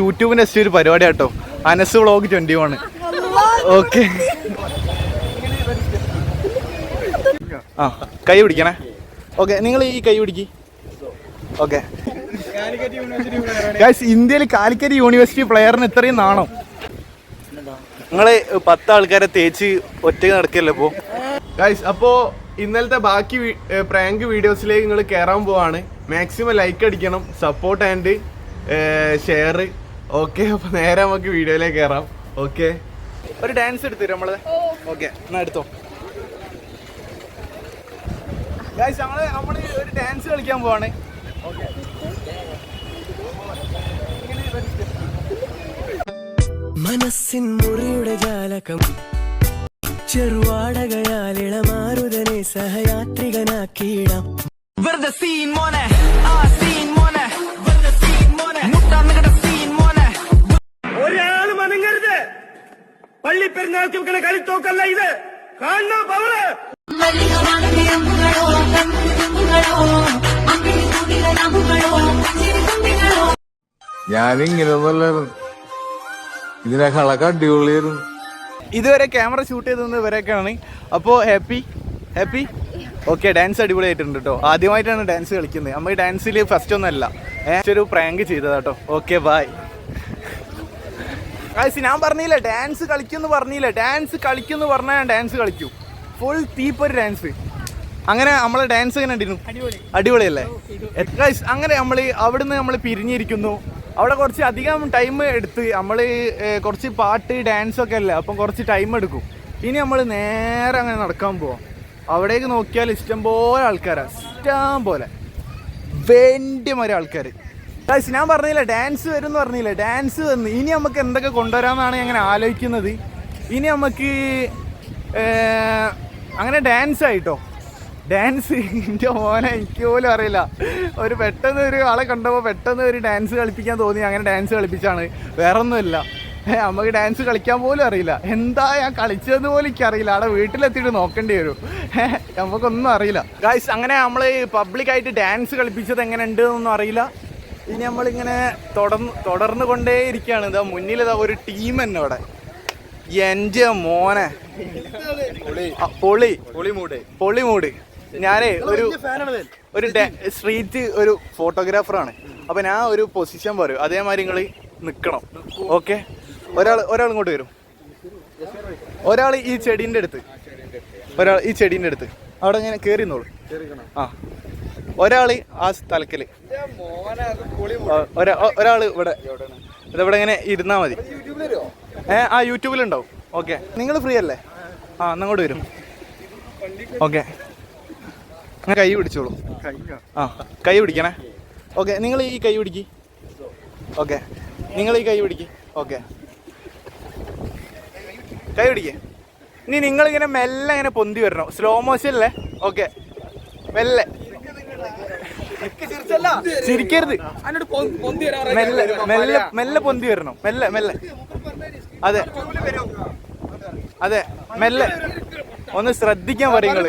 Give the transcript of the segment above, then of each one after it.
യൂട്യൂബിന്റെ next ഒരു പരിപാടി കേട്ടോ. Anas vlog twenty one okay ആ കൈ പിടിക്കണേ. ഓക്കെ നിങ്ങൾ ഈ കൈ പിടിക്ക്. ഓക്കെ ഇന്ത്യയിൽ കാലിക്കറ്റ് യൂണിവേഴ്സിറ്റി പ്ലെയറിന് ഇത്രയും നാണോ. നിങ്ങൾ പത്ത് ആൾക്കാരെ തേച്ച് ഒറ്റയ്ക്ക് നടക്കല്ലേ ഇപ്പോ? ഗൈസ് അപ്പോ ഇന്നലത്തെ ബാക്കി പ്രാങ്ക് വീഡിയോസിലേക്ക് നിങ്ങൾ കയറാൻ പോവാണ്. മാക്സിമം ലൈക്ക് അടിക്കണം സപ്പോർട്ട് ആൻഡ് ഷെയർ ഓക്കെ അപ്പൊ നേരെ നമുക്ക് വീഡിയോയിലേക്ക് കയറാം ഓക്കെ. ഒരു ഡാൻസ് എടുത്തു നമ്മൾ? ഓക്കെ എന്നാ എടുത്തോ. നമ്മൾ നമ്മൾ ഒരു ഡാൻസ് കളിക്കാൻ പോവാണ്. മനസ്സിൻ മുറിയുടെ ജാലകം. ചെറുവാടകയാൽ ഇളമാരുതനെ സഹയാത്രികനാക്കിയിടാം. വെറുതെ സീൻ മോനെ. ആ സീൻ പെരുന്നാൾക്ക് വെക്കണ കളിത്തോക്കല്ല ഇത്. കാണണ പവൾ മല്ലികമാണോ ഇതിനൊക്കെ ഇതിനേക്കാളൊക്കെ അടിപൊളിയായിരുന്നു. ഇതുവരെ ക്യാമറ ഷൂട്ട് ചെയ്തത് ഇവരൊക്കെയാണ്. അപ്പോൾ ഹാപ്പി? ഹാപ്പി? ഓക്കെ ഡാൻസ് അടിപൊളിയായിട്ടുണ്ട് കേട്ടോ ആദ്യമായിട്ടാണ് ഡാൻസ് കളിക്കുന്നത്. നമ്മൾ ഡാൻസിൽ ഫസ്റ്റ് ഒന്നല്ല. ഏഹ് ഒരു പ്രാങ്ക് ചെയ്തതാട്ടോ ഓക്കെ ബായ് ഗായ്സ് ഞാൻ പറഞ്ഞില്ല ഡാൻസ് കളിക്കുമെന്ന് പറഞ്ഞില്ല ഡാൻസ് കളിക്കുമെന്ന് പറഞ്ഞാൽ ഞാൻ ഡാൻസ് കളിക്കൂ. ഫുൾ തീപ്പൊരു ഡാൻസ് അങ്ങനെ നമ്മളെ ഡാൻസ് എങ്ങനെ ഉണ്ടായിരുന്നു അടിപൊളിയല്ലേ? ഗൈസ് അങ്ങനെ നമ്മൾ അവിടുന്ന് നമ്മൾ പിരിഞ്ഞിരിക്കുന്നു. അവിടെ കുറച്ച് അധികം ടൈം എടുത്ത് നമ്മൾ കുറച്ച് പാട്ട് ഡാൻസ് ഒക്കെ അല്ലേ അപ്പം കുറച്ച് ടൈം എടുക്കും. ഇനി നമ്മൾ നേരെ അങ്ങനെ നടക്കാൻ പോവാം. അവിടേക്ക് നോക്കിയാൽ ഇഷ്ടം പോലെ ആൾക്കാരാണ് ഇഷ്ടം പോലെ. വേണ്ടിയമാരെ ആൾക്കാർ ഗൈസ് ഞാൻ പറഞ്ഞില്ല ഡാൻസ് വരും എന്ന് പറഞ്ഞില്ല ഡാൻസ് വന്ന്. ഇനി നമുക്ക് എന്തൊക്കെ കൊണ്ടുവരാമെന്നാണ് ഞാൻ ആലോചിക്കുന്നത്. ഇനി നമുക്ക് അങ്ങനെ ഡാൻസ് ആയിട്ടോ. ഡാൻസ് എന്റെ മോനെ എനിക്ക് പോലും അറിയില്ല. ഒരു പെട്ടെന്ന് ഒരു ആളെ കണ്ടപ്പോൾ പെട്ടെന്ന് ഒരു ഡാൻസ് കളിപ്പിക്കാൻ തോന്നി. അങ്ങനെ ഡാൻസ് കളിപ്പിച്ചാണ്. വേറെ ഒന്നുമില്ല നമുക്ക് ഡാൻസ് കളിക്കാൻ പോലും അറിയില്ല. എന്താ ഞാൻ കളിച്ചതെന്ന് പോലും എനിക്ക് അറിയില്ല. അവിടെ വീട്ടിലെത്തിയിട്ട് നോക്കേണ്ടി വരും. നമുക്കൊന്നും അറിയില്ല. ഗായ്സ് അങ്ങനെ നമ്മൾ പബ്ലിക്കായിട്ട് ഡാൻസ് കളിപ്പിച്ചത് എങ്ങനെ ഉണ്ട് എന്നൊന്നും അറിയില്ല. ഇനി നമ്മളിങ്ങനെ തുടർന്ന് തുടർന്ന് കൊണ്ടേ ഇരിക്കുകയാണ്. ഇതാ മുന്നിൽ ഇതാ ഒരു ടീം തന്നെ അവിടെ എന്റെ മോനെ. ആ, പൊളി. പൊളിമൂട്. പൊളിമൂട്. ഞാനേ ഒരു ഒരു സ്ട്രീറ്റ് ഒരു ഫോട്ടോഗ്രാഫറാണ് അപ്പൊ ഞാൻ ഒരു പൊസിഷൻ പറയും. അതേമാതിരി നിങ്ങൾ നിൽക്കണം ഓക്കെ ഒരാൾ ഒരാൾ ഇങ്ങോട്ട് വരും. ഒരാൾ ഈ ചെടീന്റെ അടുത്ത്. ഒരാൾ ഈ ചെടീന്റെ അടുത്ത്. അവിടെ ഇങ്ങനെ കയറി നിന്നോളൂ ആ. ഒരാൾ ആ സ്ഥലക്കൽ ഒരാൾ ഇവിടെ. ഇതിവിടെ ഇങ്ങനെ ഇരുന്നാ മതി. ഏ ആ യൂട്യൂബിലുണ്ടാവും. ഓക്കെ. നിങ്ങൾ ഫ്രീ അല്ലേ? ആ എന്നാ അങ്ങോട്ട് വരും. ഓക്കെ. ഞാൻ കൈ പിടിച്ചോളൂ. ആ കൈ പിടിക്കണേ. ഓക്കെ നിങ്ങൾ ഈ കൈ പിടിക്ക്. ഓക്കെ. നിങ്ങൾ ഈ കൈ പിടിക്ക്. ഓക്കെ. കൈ പിടിക്കേ. ഇനി നിങ്ങളിങ്ങനെ മെല്ലെ ഇങ്ങനെ പൊന്തി വരണം. സ്ലോ മോഷൻ അല്ലേ? ഓക്കെ. മെല്ലെ. ചിരിക്കരുത്. മെല്ലെ മെല്ലെ മെല്ലെ പൊന്തി വരണം. മെല്ലെ മെല്ലെ. അതെ. അതെ. മെല്ലെ. ഒന്ന് ശ്രദ്ധിക്കാൻ പറയും നിങ്ങൾ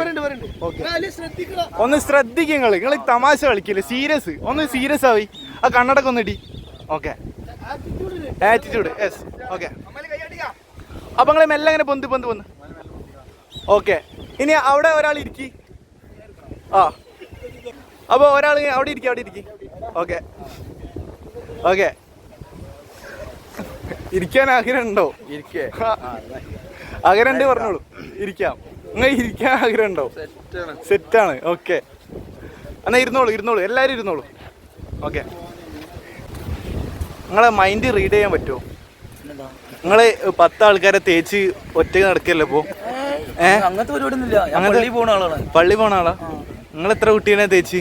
ഒന്ന് ശ്രദ്ധിക്കുക നിങ്ങൾ നിങ്ങൾ തമാശ കളിക്കില്ലേ? സീരിയസ്. ഒന്ന് സീരിയസ് ആവി. ആ കണ്ണടക്കം ഒന്ന് ഇടി. ഓക്കെ. Attitude yes okay. അപ്പൊ നിങ്ങൾ മെല്ലെ അങ്ങനെ പൊന്തി പൊന്തി പൊന്ന് ഓക്കെ. ഇനി അവിടെ ഒരാൾ ഇരിക്കി. ആ. അപ്പൊ ഒരാൾ അവിടെ ഇരിക്കും അവിടെ ഇരിക്കും. ഓക്കെ ഓക്കെ ഇരിക്കാൻ ആഗ്രഹം ഉണ്ടോ ഇരിക്കേ. ആഗ്രഹം ഉണ്ട് പറഞ്ഞോളൂ. ഇരിക്കാം. നിങ്ങൾ ഇരിക്കാൻ ആഗ്രഹം ഉണ്ടോ സെറ്റാണ് ഓക്കെ എന്നാ ഇരുന്നോളൂ ഇരുന്നോളൂ. എല്ലാവരും ഇരുന്നോളൂ. ഓക്കെ നിങ്ങളെ മൈൻഡ് റീഡ് ചെയ്യാൻ പറ്റുമോ? നിങ്ങൾ പത്ത് ആൾക്കാരെ തേച്ച് ഒറ്റ നടക്കല്ലേ ഇപ്പോ? ഏഹ് അങ്ങനത്തെ പരിപാടി ഒന്നുമില്ല പള്ളി പോണ ആളാണ്. പള്ളി പോണ ആളാ? നിങ്ങൾ എത്ര കുട്ടീനെ തേച്ചി?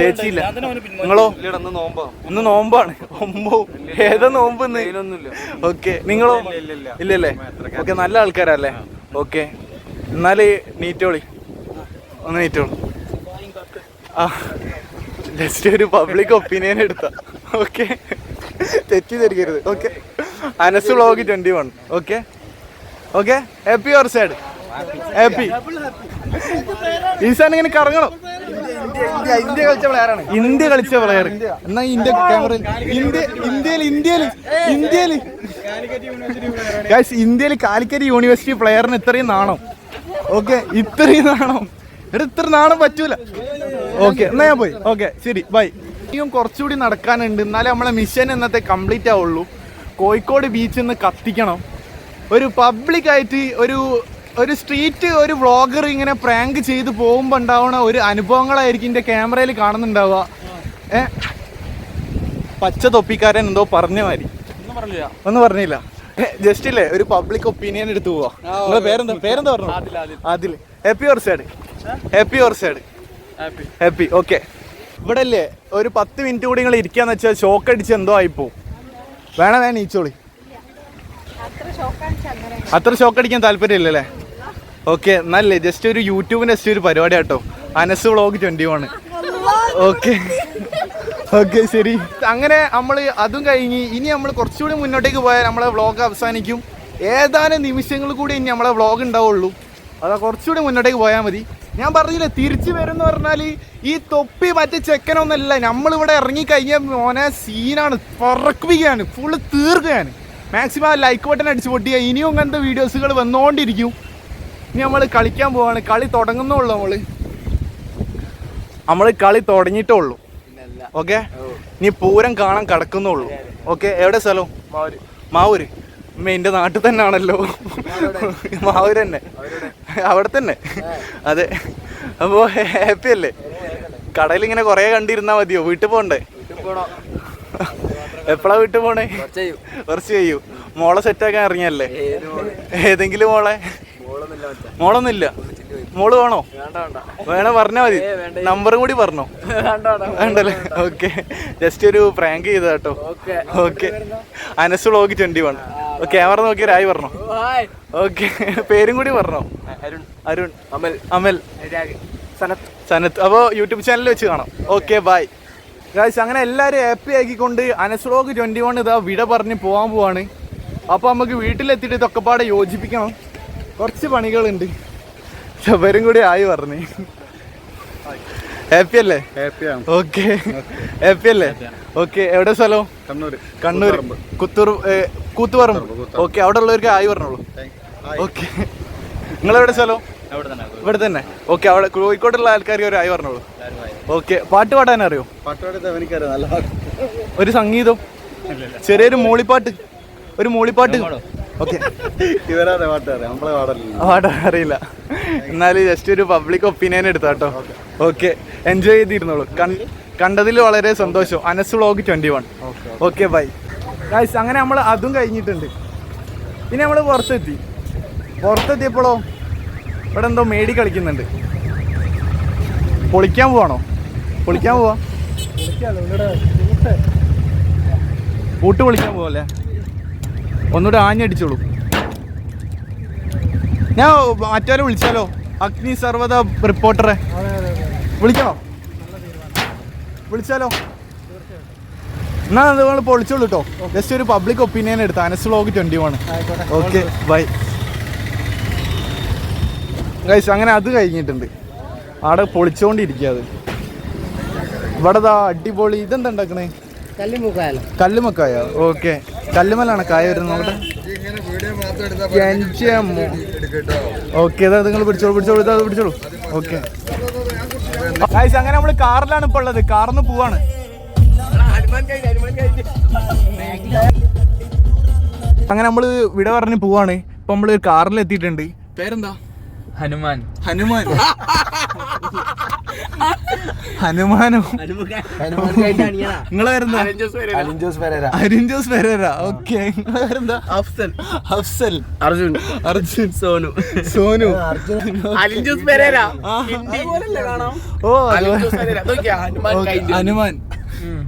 തേച്ചില്ല. നിങ്ങളോ? ഇന്ന് നോമ്പാണ്. ഒമ്പോ? ഏതാ നോമ്പ് ഓക്കെ. നിങ്ങളോ? ഇല്ലല്ലേ? ഓക്കെ നല്ല ആൾക്കാരല്ലേ? ഓക്കെ. എന്നാൽ നീറ്റോളി. ഒന്ന് നീറ്റോളി. ആ. ജസ്റ്റ് ഒരു പബ്ലിക് ഒപ്പീനിയൻ എടുത്ത. ഓക്കെ. തെറ്റിദ്ധരിക്കരുത്. Okay. Anas vlog twenty one okay. Okay. Happy or sad happy is an ഇങ്ങനെ കറങ്ങണം. ഇന്ത്യ കളിച്ച പ്ലെയറാണ് ഇന്ത്യ കളിച്ച പ്ലെയർ എന്നാ ഇന്ത്യ ക്യാമറ ഇന്ത്യ ഇന്ത്യയിൽ ഇന്ത്യയിൽ ഇന്ത്യയിൽ. ഗൈസ് ഇന്ത്യയിൽ കാലിക്കറ്റ് യൂണിവേഴ്സിറ്റി പ്ലെയറിന് ഇത്രയും നാണം. ഓക്കെ ഇത്രയും നാണം. എടാ ഇത്ര നാണം പറ്റൂല. ഓക്കെ എന്നാ ഞാൻ പോയി. ഓക്കെ ശരി ബൈ ഇനിയും കുറച്ചുകൂടി നടക്കാനുണ്ട്. എന്നാലേ നമ്മളെ മിഷൻ ഇന്നത്തെ കംപ്ലീറ്റ് ആവുള്ളൂ. കോഴിക്കോട് ബീച്ചിൽ നിന്ന് കത്തിക്കണം. ഒരു പബ്ലിക്കായിട്ട് ഒരു ഒരു സ്ട്രീറ്റ് ഒരു വ്ളോഗർ ഇങ്ങനെ പ്രാങ്ക് ചെയ്ത് പോകുമ്പോൾ ഉണ്ടാവുന്ന ഒരു അനുഭവങ്ങളായിരിക്കും എന്റെ ക്യാമറയിൽ കാണുന്നുണ്ടാവുക. ഏ? പച്ച തൊപ്പിക്കാരൻ എന്തോ പറഞ്ഞ മാതിരി. ഒന്നും പറഞ്ഞില്ല. ജസ്റ്റ് ഇല്ലേ ഒരു പബ്ലിക് ഒപ്പീനിയൻ എടുത്തു പോവാ. നിങ്ങളെ പേരെന്താ പേരെന്താ പറഞ്ഞു അതിൽ happy or sad happy or sad happy okay ഇവിടെ അല്ലേ ഒരു പത്ത് മിനിറ്റ് കൂടി നിങ്ങൾ ഇരിക്കാന്ന് വെച്ചാൽ ഷോക്ക് അടിച്ച് എന്തോ ആയിപ്പോ വേണ വേണം ഈച്ചോളി അത്ര ഷോക്ക് അടിക്കാൻ താല്പര്യമില്ലല്ലേ? ഓക്കെ നല്ല ജസ്റ്റ് ഒരു യൂട്യൂബിന്റെ ജസ്റ്റ് ഒരു പരിപാടി കേട്ടോ Anas vlog twenty one okay. Okay ശരി. അങ്ങനെ നമ്മൾ അതും കഴിഞ്ഞ് ഇനി നമ്മൾ കുറച്ചുകൂടി മുന്നോട്ടേക്ക് പോയാൽ നമ്മളെ വ്ളോഗ് അവസാനിക്കും. ഏതാനും നിമിഷങ്ങൾ കൂടി ഇനി നമ്മളെ വ്ളോഗ് ഉണ്ടാവുള്ളൂ. അതാ കുറച്ചുകൂടി മുന്നോട്ടേക്ക് പോയാൽ മതി. ഞാൻ പറഞ്ഞില്ല തിരിച്ചു വരുന്ന പറഞ്ഞാൽ ഈ തൊപ്പി മറ്റേ ചെക്കനൊന്നല്ല നമ്മളിവിടെ ഇറങ്ങിക്കഴിഞ്ഞാൽ മോനെ സീനാണ് പറക്കുകയാണ് ഫുള്ള് തീർക്കുകയാണ്. മാക്സിമം ലൈക്ക് ബട്ടൺ അടിച്ച് പൊട്ടിയ ഇനിയും അങ്ങനത്തെ വീഡിയോസുകൾ വന്നുകൊണ്ടിരിക്കും ഇനി നമ്മൾ കളിക്കാൻ പോവാണ്. കളി തുടങ്ങുന്നുള്ളൂ നമ്മൾ. നമ്മൾ കളി തുടങ്ങിയിട്ടേ ഉള്ളൂ. ഓക്കെ? ഇനി പൂരം കാണാൻ കിടക്കുന്നുള്ളൂ. ഓക്കെ? എവിടെ സ്ഥലം? മാവൂര്. എന്റെ നാട്ടിൽ തന്നെ ആണല്ലോ മാവൂര് തന്നെ. അവിടെ തന്നെ. അതെ. അപ്പോ ഹാപ്പി അല്ലേ? കടയിൽ ഇങ്ങനെ കൊറേ കണ്ടിരുന്നാ മതിയോ? വീട്ടിൽ പോണ്ടേ? എപ്പോഴാ വീട്ടിൽ പോണേ? കുറച്ച് ചെയ്യൂ മോളെ സെറ്റാക്കാൻ ഇറങ്ങിയല്ലേ? ഏതെങ്കിലും മോളെ? മോളൊന്നുമില്ല മോൾ വേണോ? വേണോ പറഞ്ഞാ മതി. നമ്പറും കൂടി പറഞ്ഞോ. വേണ്ടല്ലേ? ഓക്കെ ജസ്റ്റ് ഒരു പ്രാങ്ക് ചെയ്ത കേട്ടോ. Okay Anas vlog twenty one camera നോക്കി രായി പറഞ്ഞോ. ഓക്കെ പേരും കൂടി പറഞ്ഞോ. അരുൺ. അരുൺ. അമൽ. അമൽ. സനത്ത്. സനത്ത്. അപ്പോൾ യൂട്യൂബ് ചാനലിൽ വെച്ച് കാണാം. ഓക്കെ ബൈ ഗായ്സ് അങ്ങനെ എല്ലാവരും ഹാപ്പി ആക്കിക്കൊണ്ട് അനസ് വ്ളോഗ് ട്വന്റി വൺ ഇതാ വിട പറഞ്ഞ് പോകാൻ പോവാണ്. അപ്പോൾ നമുക്ക് വീട്ടിലെത്തിയിട്ട് ഇതൊക്കെ പാടെ യോജിപ്പിക്കണം. കുറച്ച് പണികളുണ്ട്. ചവരും കൂടി ആയി പറഞ്ഞു. ഹാപ്പി അല്ലേ? ഓക്കെ ഹാപ്പി അല്ലേ? ഓക്കെ എവിടെ സ്ഥലം? കണ്ണൂർ കണ്ണൂർ കുത്തൂർ കൂത്തു കൂത്തുപറമ്പ്. ഓക്കെ അവിടെ ഉള്ളവർക്ക് ആയി പറഞ്ഞോളൂ. ഓക്കെ നിങ്ങളെവിടെ സ്ഥലം? ഇവിടെ തന്നെ. ഓക്കെ അവിടെ കോഴിക്കോട്ടുള്ള ആൾക്കാർക്ക് ഒരു ആയി പറഞ്ഞോളൂ. ഓക്കെ പാട്ട് പാടാൻ അറിയോ? ഒരു സംഗീതം. ചെറിയൊരു മൂളിപ്പാട്ട്. ഒരു മൂളിപ്പാട്ട്. ഓക്കെ. ഇവരാതെ പാട്ടുകാരെ നമ്മളെ പാടല്ലോ? അറിയില്ല. എന്നാൽ ജസ്റ്റ് ഒരു പബ്ലിക് ഒപ്പീനിയൻ എടുത്താട്ടോ ഓക്കെ. എൻജോയ് ചെയ്തിരുന്നോളൂ. കണ്ടതിൽ വളരെ സന്തോഷം. Anas vlog twenty one okay. Bye guys അങ്ങനെ നമ്മൾ അതും കഴിഞ്ഞിട്ടുണ്ട്. പിന്നെ നമ്മൾ പുറത്തെത്തി. പുറത്തെത്തിയപ്പോഴോ ഇവിടെ എന്തോ മേടി കളിക്കുന്നുണ്ട്. പൊളിക്കാൻ പോവാണോ? പൊളിക്കാൻ പോവാ? കൂട്ട് പൊളിക്കാൻ പോവല്ലേ? ഒന്നുകൂടെ ആഞ്ഞടിച്ചോളൂ ഞാൻ മറ്റേ വിളിച്ചാലോ? അഗ്നി സർവത റിപ്പോർട്ടറെ വിളിക്കണോ? വിളിച്ചാലോ? എന്നാ നിങ്ങൾ പൊളിച്ചോളൂ കേട്ടോ ജസ്റ്റ് ഒരു പബ്ലിക് ഒപ്പീനിയൻ എടുത്ത്. Anas blog twenty one okay bye guys അങ്ങനെ അത് കഴിഞ്ഞിട്ടുണ്ട്. ആടെ പൊളിച്ചോണ്ടിരിക്കുക അത്. ഇവിടെ അടിപൊളി. ഇതെന്താ ഉണ്ടാക്കണേ? കല്ലുമുക്കായ. ഓക്കെ കല്ലുമലാണ് കായ വരുന്നത് നോക്കട്ടെ. ഓക്കെ അതാ നിങ്ങൾ പിടിച്ചോളൂ പിടിച്ചോളൂ ഇതാ പിടിച്ചോളൂ. ഓക്കെ ഗൈസ് അങ്ങനെ നമ്മൾ കാറിലാണ് ഇപ്പോൾ ഉള്ളത്. കാറിന്ന് പോവാണ്. അങ്ങനെ നമ്മൾ വിട പറഞ്ഞ് പോവാണ്. ഇപ്പൊ നമ്മൾ കാറിൽ എത്തിയിട്ടുണ്ട് പേരെന്താ? ഹനുമാൻ. ഹനുമാൻ. ഹനുമാനോ. നിങ്ങളെ പേരെന്താ അരിഞ്ചോസ് പെരേര. ഓക്കെ. നിങ്ങളെ പേരെന്താ അഫ്സൽ. അഫ്സൽ. അർജുൻ. അർജുൻ. സോനു. സോനു. അലിഞ്ചൂസ് പെരേര. ഓ ഹനുമാൻ ഓക്കേ, ഹനുമാൻ.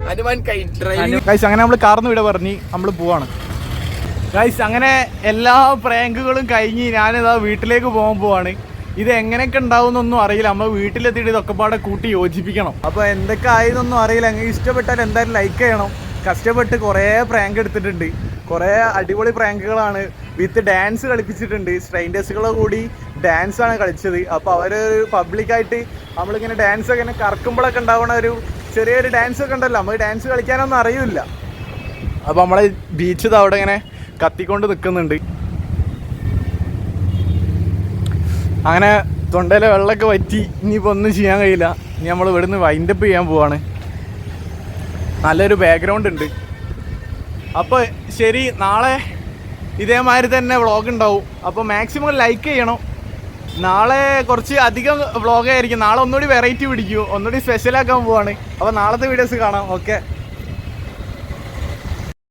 ഹനുമാൻ കൈ ഡ്രൈവിംഗ് ഗൈസ് അങ്ങനെ നമ്മൾ കാർന്ന് വിട പറഞ്ഞു നമ്മൾ പോവാണ്. ഗൈസ് അങ്ങനെ എല്ലാ പ്രാങ്കുകളും കഴിഞ്ഞ് ഞാനിതാ വീട്ടിലേക്ക് പോകാൻ പോവാണ്. ഇത് എങ്ങനെയൊക്കെ ഉണ്ടാവുന്നൊന്നും അറിയില്ല. നമ്മൾ വീട്ടിലെത്തിയിട്ട് ഇതൊക്കെ പാടെ കൂട്ടി യോജിപ്പിക്കണം. അപ്പോൾ എന്തൊക്കെ ആയതൊന്നും അറിയില്ല. അങ്ങനെ ഇഷ്ടപ്പെട്ടാൽ എന്തായാലും ലൈക്ക് ചെയ്യണം. കഷ്ടപ്പെട്ട് കുറേ പ്രാങ്ക് എടുത്തിട്ടുണ്ട്. കുറേ അടിപൊളി പ്രാങ്കുകളാണ് വിത്ത് ഡാൻസ് കളിപ്പിച്ചിട്ടുണ്ട്. സ്ട്രൈൻഡേഴ്സുകളെ കൂടി ഡാൻസ് ആണ് കളിച്ചത്. അപ്പോൾ അവർ പബ്ലിക്കായിട്ട് നമ്മളിങ്ങനെ ഡാൻസ് ഒക്കെ ഇങ്ങനെ കറക്കുമ്പോഴൊക്കെ ഉണ്ടാവുന്ന ഒരു ചെറിയൊരു ഡാൻസ് ഒക്കെ ഉണ്ടല്ലോ. നമുക്ക് ഡാൻസ് കളിക്കാനൊന്നും അറിയില്ല. അപ്പോൾ നമ്മളെ ബീച്ച് അവിടെ ഇങ്ങനെ കത്തിക്കൊണ്ട് നിൽക്കുന്നുണ്ട് അങ്ങനെ തൊണ്ടയിലെ വെള്ളമൊക്കെ വറ്റി ഇനിയിപ്പോൾ ഒന്നും ചെയ്യാൻ കഴിയില്ല. ഇനി നമ്മൾ ഇവിടുന്ന് വൈൻഡപ്പ് ചെയ്യാൻ പോവാണ്. നല്ലൊരു ബാക്ക്ഗ്രൗണ്ട് ഉണ്ട്. അപ്പോൾ ശരി നാളെ ഇതേമാതിരി തന്നെ വ്ളോഗ് ഉണ്ടാവും. അപ്പോൾ മാക്സിമം ലൈക്ക് ചെയ്യണം. നാളെ കുറച്ച് അധികം വ്ളോഗായിരിക്കും നാളെ ഒന്നുകൂടി വെറൈറ്റി പിടിക്കൂ. ഒന്നുകൂടി സ്പെഷ്യലാക്കാൻ പോവാണ്. അപ്പോൾ നാളത്തെ വീഡിയോസ് കാണാം. ഓക്കെ